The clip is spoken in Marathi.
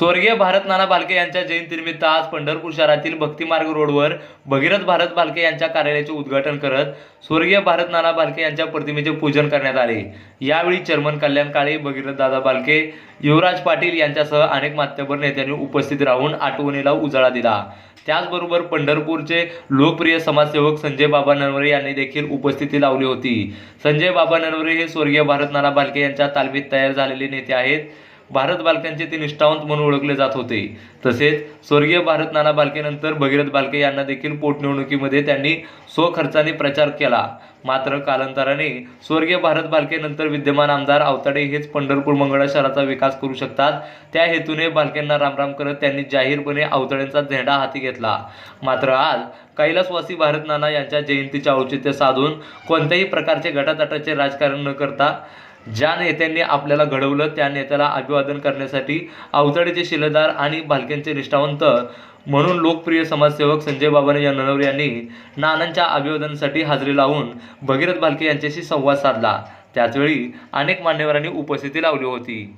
स्वर्गीय भारत नाना भालके यांच्या जयंतीनिमित्त आज पंढरपूर शहरातील भक्तिमार्ग रोडवर भगीरथ भारत भालके यांच्या कार्यालयाचे उद्घाटन करत स्वर्गीय भारत नाना भालके यांच्या प्रतिमेचे पूजन करण्यात आले. यावेळी चर्मन कल्याण काळे भगीरथ दादा भालके युवराज पाटील यांच्यासह अनेक मान्यवर नेत्यांनी उपस्थित राहून आठवणीला उजाळा दिला. त्याचबरोबर पंढरपूरचे लोकप्रिय समाजसेवक संजय बाबा ननवरे यांनी देखील उपस्थिती लावली होती. संजय बाबा ननवरे हे स्वर्गीय भारत नाना भालके यांच्या तालमीत तयार झालेले नेते आहेत. भारत बालकांचे ते निष्ठावंत म्हणून ओळखले जात होते. तसेच स्वर्गीय भारत नाना बालकेनंतर भगीरथ बालके यांना देखील पोटनिवडणुकीमध्ये त्यांनी स्वखर्चाने प्रचार केला. मात्र कालांतराने स्वर्गीय भारत बालकेनंतर विद्यमान आमदार आवताडे हेच पंढरपूर मंगळा शहराचा विकास करू शकतात. त्या हेतूने बालकेंना रामराम करत त्यांनी जाहीरपणे आवताड्यांचा झेंडा हाती घेतला. मात्र आज कैलासवासी भारत नाना यांच्या जयंतीचे औचित्य साधून कोणत्याही प्रकारचे गटातटाचे राजकारण न करता ज्या नेत्यांनी आपल्याला घडवलं त्या नेत्याला अभिवादन करण्यासाठी अवतडेचे शिलेदार आणि भालक्यांचे निष्ठावंत म्हणून लोकप्रिय समाजसेवक संजय बाबाने या ननवरे यांनी नानांच्या अभिवादनासाठी हजेरी लावून भगीरथ भालके यांच्याशी संवाद साधला. त्याचवेळी अनेक मान्यवरांनी उपस्थिती लावली होती.